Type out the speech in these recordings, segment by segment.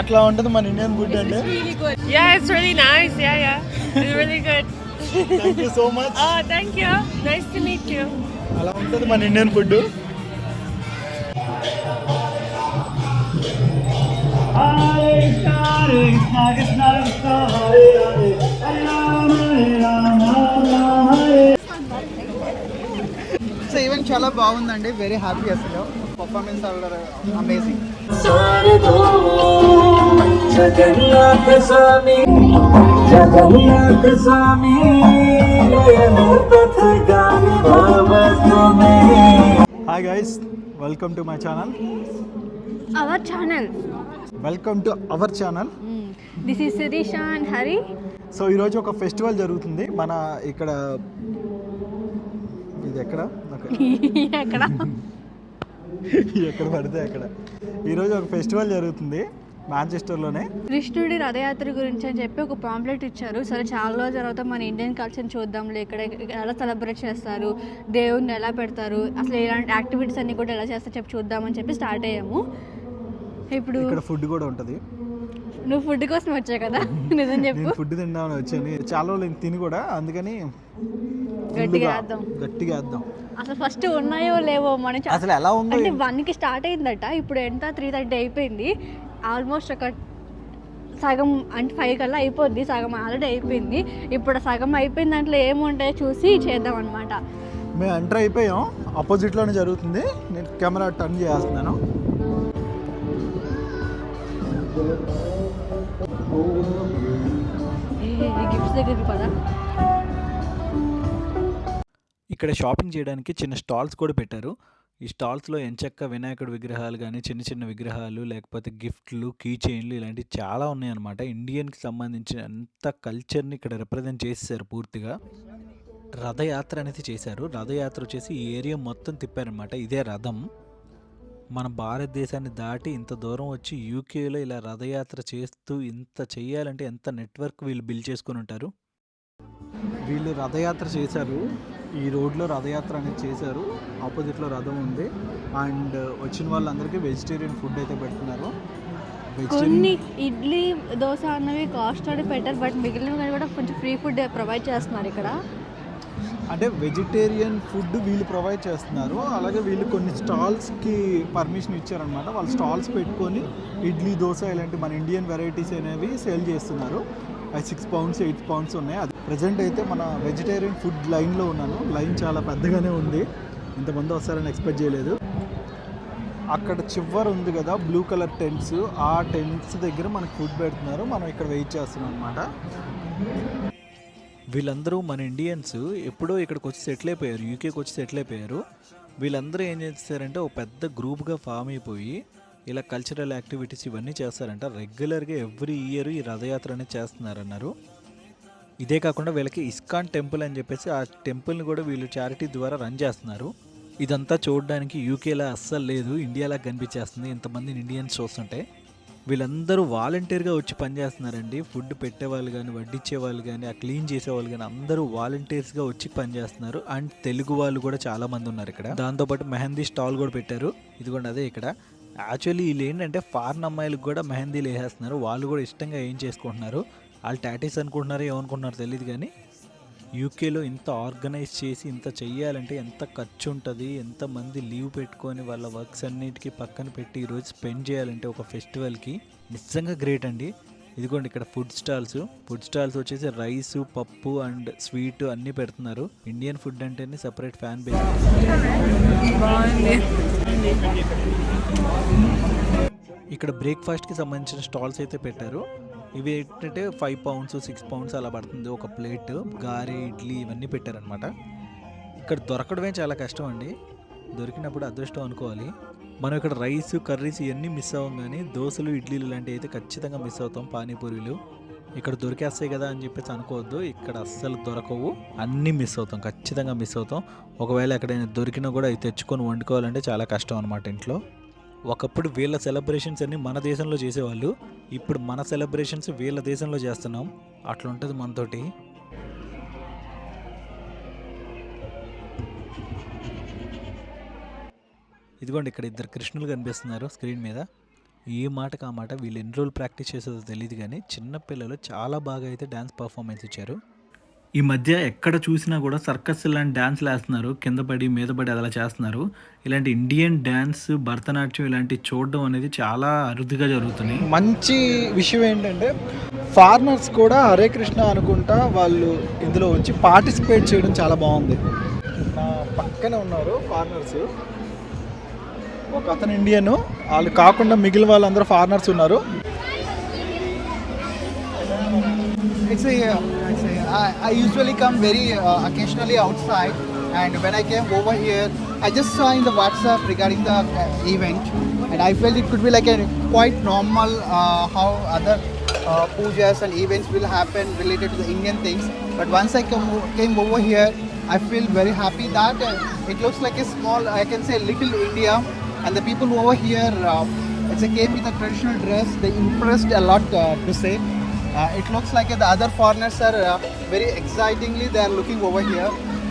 అట్లా ఉంటుంది మన ఇండియన్ ఫుడ్ అండి yeah yeah yeah it's so much ah thank you nice to meet అలా ఉంటుంది మన ఇండియన్ ఫుడ్. సో ఈవెన్ చాలా బాగుందండి. వెరీ హ్యాపీ అసలు. పర్ఫార్మెన్స్ అమేజింగ్ జగన్నాథ స్వామి జగన్నాథ స్వామి పథగామి భావతుమే hi guys welcome to my channel our channel. Welcome to our channel This is Sirisha and Hari. So ఈరోజు ఒక festival జరుగుతుంది. మన ఇక్కడ ఇది ఎక్కడ? ఎక్కడ? ఎక్కడ పడితే అక్కడ. ఈరోజు ఒక ఫెస్టివల్ జరుగుతుంది మాంచెస్టర్లోనే. కృష్ణుడి రథయాత్ర గురించి అని చెప్పి ఒక పాంప్లెట్ ఇచ్చారు. సరే చాలా రోజుల తర్వాత మన ఇండియన్ కల్చర్ చూద్దాంలే. ఇక్కడ ఎలా సెలబ్రేట్ చేస్తారు? దేవుణ్ణి ఎలా పెడతారు? అసలు ఇలాంటి యాక్టివిటీస్ అన్ని కూడా ఎలా చేస్తారు చెప్పి చూద్దామని చెప్పి స్టార్ట్ అయ్యాము. ఇప్పుడు ఇక్కడ ఫుడ్ కూడా ఉంటుంది. నువ్వు ఫుడ్ కోసం వచ్చావు కదా? నిజం చెప్పు. ఫుడ్ తిందామని వచ్చాను. చాలా రోజులు తిని కూడా. అందుకని గట్టిగా వేద్దాం గట్టిగా వేద్దాం అసలు ఫస్ట్ ఉన్నాయో లేవో మనం అసలు ఎలా ఉందో అంటే వన్కి స్టార్ట్ అయిందట ఇప్పుడు ఎంత? త్రీ థర్టీ అయిపోయింది. ఆల్మోస్ట్ ఒక సగం అంటే ఫైవ్ కల్లా అయిపోద్ది సగం ఆల్రెడీ అయిపోయింది. ఇప్పుడు సగం అయిపోయిన దాంట్లో ఏముంటాయో చూసి చేద్దాం అనమాట మేము ఎంటర్ అయిపోయాం. ఆపోజిట్లోనే జరుగుతుంది. నేను కెమెరా టర్న్ చేస్తున్నాను. గిఫ్ట్స్ దగ్గరికి పదా. ఇక్కడ షాపింగ్ చేయడానికి చిన్న స్టాల్స్ కూడా పెట్టారు. ఈ స్టాల్స్లో ఎంచక్క వినాయకుడి విగ్రహాలు కానీ చిన్న చిన్న విగ్రహాలు లేకపోతే గిఫ్ట్లు కీ చైన్లు ఇలాంటివి చాలా ఉన్నాయన్నమాట. ఇండియన్కి సంబంధించిన అంత కల్చర్ని ఇక్కడ రిప్రజెంట్ చేసేసారు పూర్తిగా. రథయాత్ర అనేది చేశారు. రథయాత్ర వచ్చేసి ఈ ఏరియా మొత్తం తిప్పారనమాట ఇదే రథం. మన భారతదేశాన్ని దాటి ఇంత దూరం వచ్చి యూకేలో ఇలా రథయాత్ర చేస్తూ ఇంత చేయాలంటే ఎంత నెట్వర్క్ వీళ్ళు బిల్డ్ చేసుకొని ఉంటారు? వీళ్ళు రథయాత్ర చేశారు. ఈ రోడ్లో రథయాత్ర అనేది చేశారు. ఆపోజిట్లో రథం ఉంది. అండ్ వచ్చిన వాళ్ళందరికీ వెజిటేరియన్ ఫుడ్ అయితే పెడుతున్నారు. కొన్ని ఇడ్లీ దోశ అన్నవి కాస్ట్ అనేది పెట్టారు. బట్ మిగిలినవి కానీ కూడా కొంచెం ఫ్రీ ఫుడ్ ప్రొవైడ్ చేస్తున్నారు ఇక్కడ. అంటే వెజిటేరియన్ ఫుడ్ వీళ్ళు ప్రొవైడ్ చేస్తున్నారు. అలాగే వీళ్ళు కొన్ని స్టాల్స్కి పర్మిషన్ ఇచ్చారనమాట వాళ్ళు స్టాల్స్ పెట్టుకొని ఇడ్లీ దోశ ఇలాంటి మన ఇండియన్ వెరైటీస్ అనేవి సేల్ చేస్తున్నారు. అవి సిక్స్ పౌండ్స్ ఎయిట్ పౌండ్స్ ఉన్నాయి. అది ప్రజెంట్ అయితే మన వెజిటేరియన్ ఫుడ్ లైన్లో ఉన్నాను. లైన్ చాలా పెద్దగానే ఉంది. ఇంతమంది వస్తారని ఎక్స్పెక్ట్ చేయలేదు. అక్కడ చివర ఉంది కదా బ్లూ కలర్ టెంట్స్. ఆ టెంట్స్ దగ్గర మనకు ఫుడ్ పెడుతున్నారు. మనం ఇక్కడ వెయిట్ చేస్తున్నాం అనమాట వీళ్ళందరూ మన ఇండియన్స్. ఎప్పుడో ఇక్కడికి వచ్చి సెటిల్ అయిపోయారు. యూకేకి వచ్చి సెటిల్ అయిపోయారు. వీళ్ళందరూ ఏం చేస్తారంటే ఒక పెద్ద గ్రూప్గా ఫామ్ అయిపోయి ఇలా కల్చరల్ యాక్టివిటీస్ ఇవన్నీ చేస్తారంట. రెగ్యులర్గా ఎవ్రీ ఇయర్ ఈ రథయాత్ర అనేది చేస్తున్నారన్నారు. ఇదే కాకుండా వీళ్ళకి ఇస్కాన్ టెంపుల్ అని చెప్పేసి ఆ టెంపుల్ని కూడా వీళ్ళు చారిటీ ద్వారా రన్ చేస్తున్నారు. ఇదంతా చూడడానికి యూకేలా అస్సలు లేదు ఇండియాలా కనిపించేస్తుంది. ఇంతమంది ఇండియన్స్ చూస్తుంటే వీళ్ళందరూ వాలంటీర్గా వచ్చి పనిచేస్తున్నారండి ఫుడ్ పెట్టేవాళ్ళు కానీ వడ్డించే వాళ్ళు కానీ ఆ క్లీన్ చేసేవాళ్ళు కానీ అందరూ వాలంటీర్స్గా వచ్చి పనిచేస్తున్నారు అండ్ తెలుగు వాళ్ళు కూడా చాలామంది ఉన్నారు ఇక్కడ. దాంతోపాటు మెహందీ స్టాల్ కూడా పెట్టారు. ఇదిగోండి అదే ఇక్కడ. యాక్చువల్లీ వీళ్ళు ఏంటంటే ఫారెన్ అమ్మాయిలకు కూడా మెహందీలు వేసేస్తున్నారు. వాళ్ళు కూడా ఇష్టంగా ఏం చేసుకుంటున్నారు? వాళ్ళు టాటీస్ అనుకుంటున్నారో ఏమనుకుంటున్నారో తెలియదు కానీ యూకేలో ఇంత ఆర్గనైజ్ చేసి ఇంత చెయ్యాలంటే ఎంత ఖర్చు ఉంటుంది ఎంతమంది లీవ్ పెట్టుకొని వాళ్ళ వర్క్స్ అన్నిటికీ పక్కన పెట్టి ఈరోజు స్పెండ్ చేయాలంటే ఒక ఫెస్టివల్కి నిజంగా గ్రేట్ అండి. ఇదిగోండి ఇక్కడ ఫుడ్ స్టాల్స్ ఫుడ్ స్టాల్స్ వచ్చేసి రైస్ పప్పు అండ్ స్వీట్ అన్నీ పెడుతున్నారు. ఇండియన్ ఫుడ్ అంటేనే సపరేట్ ఫ్యాన్ బేస్ ఇక్కడ బ్రేక్ఫాస్ట్కి సంబంధించిన స్టాల్స్ అయితే పెట్టారు. ఇవి ఏంటంటే ఫైవ్ పౌండ్స్ సిక్స్ పౌండ్స్ అలా పడుతుంది ఒక ప్లేట్ గారె ఇడ్లీ ఇవన్నీ పెట్టారనమాట ఇక్కడ దొరకడమే చాలా కష్టం అండి. దొరికినప్పుడు అదృష్టం అనుకోవాలి. మనం ఇక్కడ రైస్ కర్రీస్ ఇవన్నీ మిస్ అవ్వం కానీ దోశలు ఇడ్లీలు లాంటివి అయితే ఖచ్చితంగా మిస్ అవుతాం పానీపూరీలు. ఇక్కడ దొరికేస్తాయి కదా అని చెప్పేసి అనుకోవద్దు. ఇక్కడ అస్సలు దొరకవు. అన్నీ మిస్ అవుతాం. ఖచ్చితంగా మిస్ అవుతాం. ఒకవేళ ఎక్కడైనా దొరికినా కూడా అవి తెచ్చుకొని వండుకోవాలంటే చాలా కష్టం అనమాట ఇంట్లో. ఒకప్పుడు వీళ్ళ సెలబ్రేషన్స్ అన్ని మన దేశంలో చేసేవాళ్ళు ఇప్పుడు మన సెలబ్రేషన్స్ వీళ్ళ దేశంలో చేస్తున్నాం. అట్లుంటుంది మనతోటి. ఇదిగోండి ఇక్కడ ఇద్దరు కృష్ణులు కనిపిస్తున్నారు స్క్రీన్ మీద. ఏ మాటకు ఆ మాట వీళ్ళు ఎన్ని రోజులు ప్రాక్టీస్ చేసేదో తెలియదు కానీ చిన్నపిల్లలు చాలా బాగా అయితే డ్యాన్స్ పర్ఫార్మెన్స్ ఇచ్చారు. ఈ మధ్య ఎక్కడ చూసినా కూడా సర్కస్ ఇలాంటి డ్యాన్స్లు వేస్తున్నారు కింద పడి మీద పడి అలా చేస్తున్నారు. ఇలాంటి ఇండియన్ డ్యాన్స్ భరతనాట్యం ఇలాంటి చూడడం అనేది చాలా అరుదుగా జరుగుతుంది మంచి విషయం ఏంటంటే ఫారినర్స్ కూడా హరే కృష్ణ అనుకుంటా వాళ్ళు ఇందులో వచ్చి పార్టిసిపేట్ చేయడం చాలా బాగుంది. నా పక్కనే ఉన్నారు ఫారినర్స్. ఒక అతను ఇండియన్. వాళ్ళు కాకుండా మిగిలిన వాళ్ళందరూ ఫారినర్స్ ఉన్నారు. It's a, it's a I, I usually come very uh, occasionally outside, and when I came over here, I just saw in the WhatsApp regarding the uh, event, and I felt it could be like a quite normal uh, how other uh, pujas and events will happen related to the Indian things. But once I come, came over here, I feel very happy that uh, it looks like a small, I can say, little India, and the people over here, uh, it's a came with a traditional dress. They impressed a lot uh, to say. Uh, it looks like the other foreigners are uh, very excitingly they are looking over here,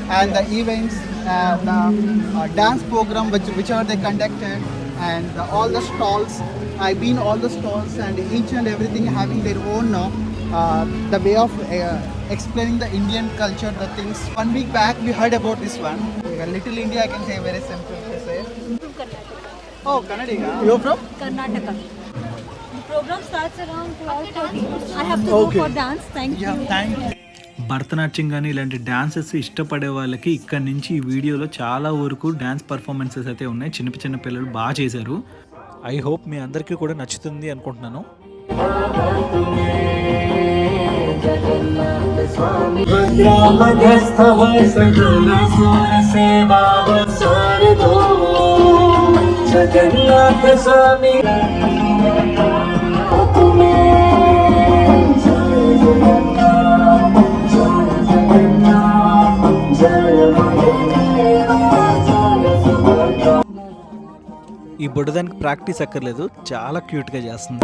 and the events, uh, the uh, dance program which whichever they conducted, and all the stalls. I've been all the stalls, and each and everything having their own uh, uh, the way of uh, explaining the Indian culture, the things. One week back we heard about this one. Little India, I can say very simple to say. Oh, Kannadiga. You're from? Karnataka. Bharatanatyam కానీ ఇలాంటి dances ఇష్టపడే వాళ్ళకి ఇక్కడ నుంచి ఈ వీడియోలో చాలా వరకు డ్యాన్స్ పర్ఫార్మెన్సెస్ అయితే ఉన్నాయి. చిన్న చిన్న పిల్లలు బాగా చేశారు. ఐ హోప్ మీ అందరికీ కూడా నచ్చుతుంది అనుకుంటున్నాను. జగన్నాథ స్వామి. ఈ బుడదానికి ప్రాక్టీస్ అక్కర్లేదు. చాలా క్యూట్గా చేస్తుంది.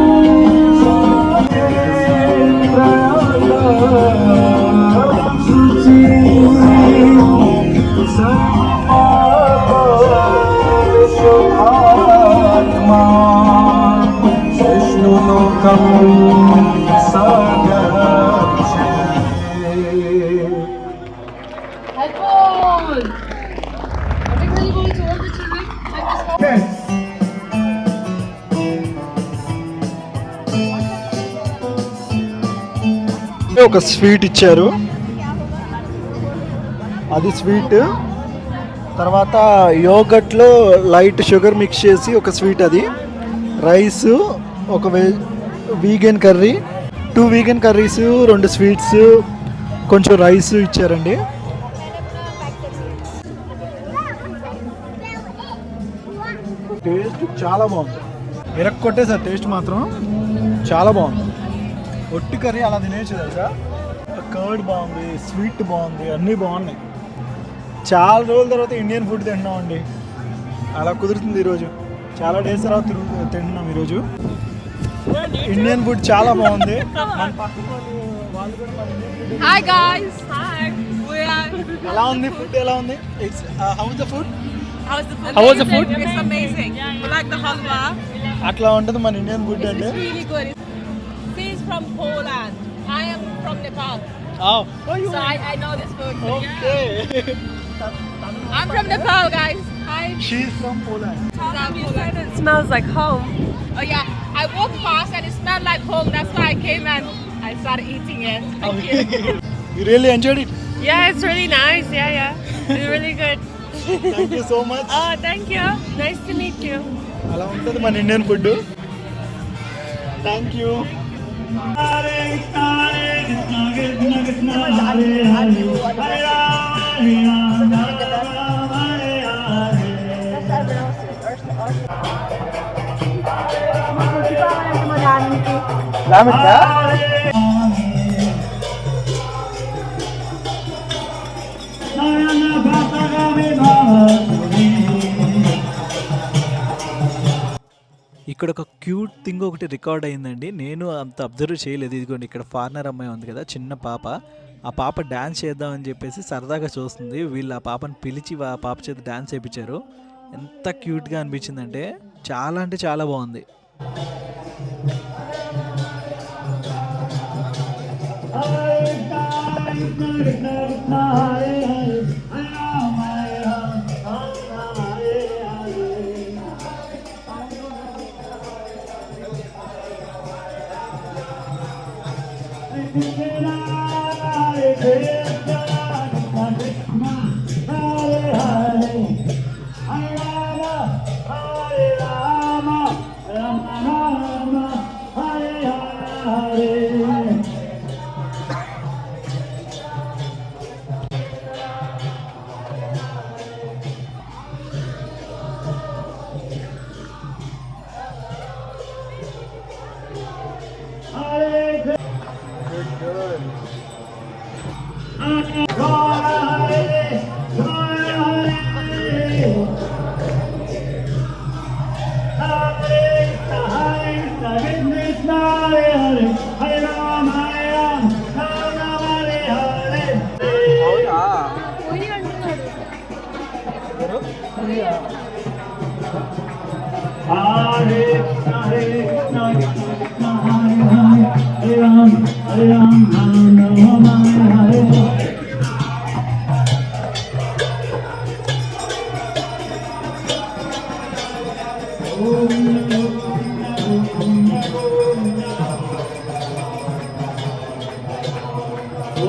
ఒక స్వీట్ ఇచ్చారు. అది స్వీట్. తర్వాత యోగట్లో లైట్ షుగర్ మిక్స్ చేసి ఒక స్వీట్ అది. రైస్ ఒక veg vegan curry. Two vegan curries రెండు స్వీట్స్ కొంచెం రైస్ ఇచ్చారండి. టేస్ట్ చాలా బాగుంది. ఇరక్కొట్టేసారు టేస్ట్ మాత్రం చాలా బాగుంది. ఒట్టి కర్రీ అలా తినేసి తెలుసా? కర్డ్ బాగుంది స్వీట్ బాగుంది అన్నీ బాగున్నాయి. చాలా రోజుల తర్వాత ఇండియన్ ఫుడ్ తింటున్నామండి. అలా కుదురుతుంది ఈరోజు. చాలా డేస్ తర్వాత తింటున్నాం ఈరోజు. ఇండియన్ ఫుడ్ చాలా బాగుంది. ఎలా ఉంది ఫుడ్? ఎలా ఉంది? It's how the food How's the food? How was the food? It's amazing. We like the halwa. అట్లా ఉంటుంది మన ఇండియన్ ఫుడ్ అంటే. from Poland. I am from Nepal. Oh, So I, I know this food. Okay I'm from Nepal, guys. Hi. She's from Poland It smells like home. Oh yeah. I walked past and it smelled like home. That's why I came and I started eating it. Thank you. You really enjoyed it Yeah, it's really nice. Yeah, yeah. It's really good. Thank you so much Oh, thank you. Nice to meet you. అలా ఉంటుంది మన Indian food thank you ఇక్కడ ఒక cute thing ఒకటి record అయిందండి. నేను అంత observe చేయలేదు. ఇదిగోండి ఇక్కడ ఫారినర్ అమ్మాయి ఉంది కదా చిన్న పాప. ఆ పాప డ్యాన్స్ చేద్దామని చెప్పేసి సరదాగా చూస్తుంది. వీళ్ళు ఆ పాపని పిలిచి ఆ పాప చేత డ్యాన్స్ చేయించారు ఎంత క్యూట్గా అనిపించిందంటే చాలా అంటే చాలా బాగుంది. Hare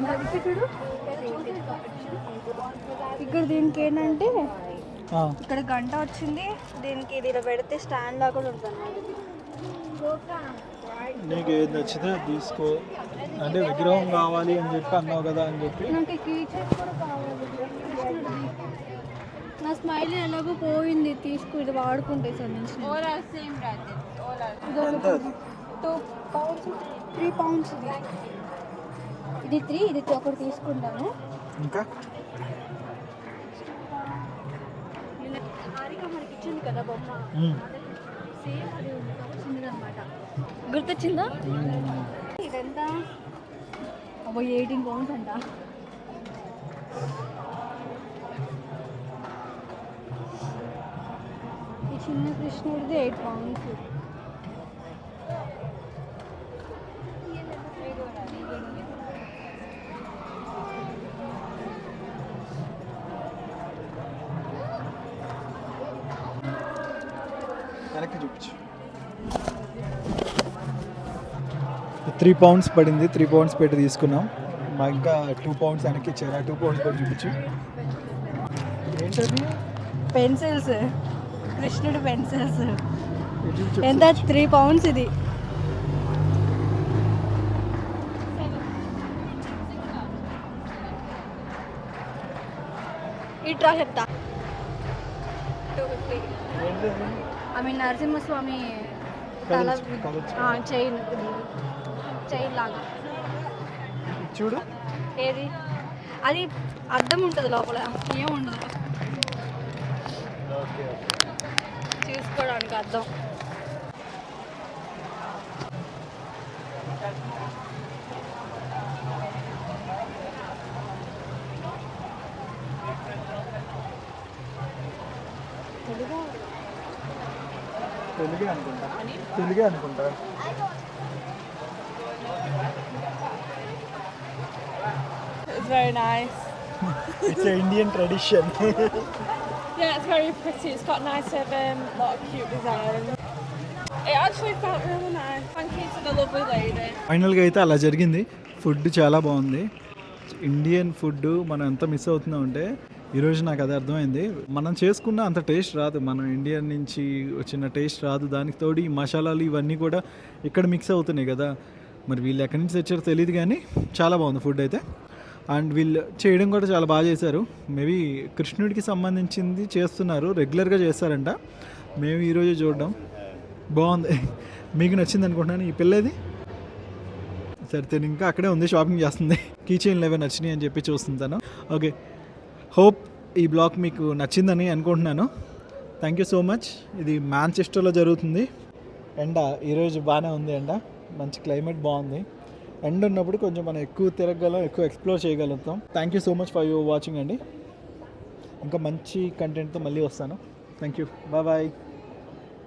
గంట ఇక్కడ దీనికి ఏంటంటే ఆ, ఇక్కడ గంట వచ్చింది. దీనికి ఇది ఇలా పెడితే స్టాండ్ లాగా కూడా ఉంటుంది. నీకు ఏది నచ్చితే తీసుకో. అంటే విగ్రహం కావాలి అని చెప్పి అన్నావు కదా అని చెప్పి. నా స్మైల్ ఎలాగో పోయింది. తీసుకు ఇది వాడుకుంటే sir two pounds three pounds ఇది ఇది త్రీ ఇది ఒకటి తీసుకుంటాను ఇంకా? కదా బొమ్మ. సేమ్ అది గుర్తొచ్చిందా? ఇదెంత? అబ్బో ఎయిటీన్ పౌండ్స్ అంట. ఈ చిన్న కృష్ణుడిది ఎయిట్ పౌండ్స్ త్రీ పౌండ్స్ పడింది. త్రీ పౌండ్స్ పెట్టి తీసుకున్నాం. మా ఇంకా టూ పౌండ్స్ వెనక్కి ఇచ్చారా టూ పౌండ్స్ కూడా చూపించు. పెన్సిల్స్. కృష్ణుడు పెన్సిల్స్. ఎంత? త్రీ పౌండ్స్ ఇది. ఇట్రా చెప్తా. I mean Narasimhaswamy chain. Chain లాగా. చూడు. ఏది? అది అద్దం ఉంటుంది లోపల. ఏం ఉండదు. చూసుకోవడానికి అద్దం. తెలుగే అనుకుంటా. తెలుగే అనుకుంటా. Very nice. It's Indian tradition Yeah, it's very pretty. It's got nice of um, lot of cute designs. It actually felt really nice. Thank you to the lovely lady. ఫైనల్గా అయితే అలా జరిగింది ఫుడ్ చాలా బాగుంది ఇండియన్ ఫుడ్ మనం ఎంత miss అవుతున్నాం అంటే ఈరోజు నాకు అది అర్థమైంది మనం చేసుకున్న అంత టేస్ట్ రాదు మనం ఇండియన్ నుంచి వచ్చిన టేస్ట్ రాదు దానికి తోడు ఈ మసాలాలు ఇవన్నీ కూడా ఇక్కడ మిక్స్ అవుతున్నాయి కదా మరి వీళ్ళు ఎక్కడి నుంచి తెచ్చారో తెలియదు కానీ చాలా బాగుంది ఫుడ్ అయితే అండ్ వీళ్ళు చేయడం కూడా చాలా బాగా చేశారు. మేబీ కృష్ణుడికి సంబంధించింది చేస్తున్నారు. రెగ్యులర్గా చేస్తారంట. మేము ఈరోజు చూడడం. బాగుంది. మీకు నచ్చింది అనుకుంటున్నాను. ఈ పిల్లది? సరే తిని ఇంకా అక్కడే ఉంది షాపింగ్ చేస్తుంది. కీ చైన్ లెవెన్ నచ్చినాయి అని చెప్పి చూస్తుంటాను ఓకే హోప్ ఈ బ్లాగ్ మీకు నచ్చిందని అనుకుంటున్నాను. థ్యాంక్ యూ సో మచ్ ఇది మ్యాన్చెస్టర్లో జరుగుతుంది. ఎండ ఈరోజు బాగానే ఉంది ఎండ మంచి క్లైమేట్ బాగుంది. ఎండ్ ఉన్నప్పుడు కొంచెం మనం ఎక్కువ తిరగగలం ఎక్కువ ఎక్స్ప్లోర్ చేయగలుగుతాం. Thank you so much for your watching అండి. ఇంకా మంచి కంటెంట్తో మళ్ళీ వస్తాను. Thank you bye bye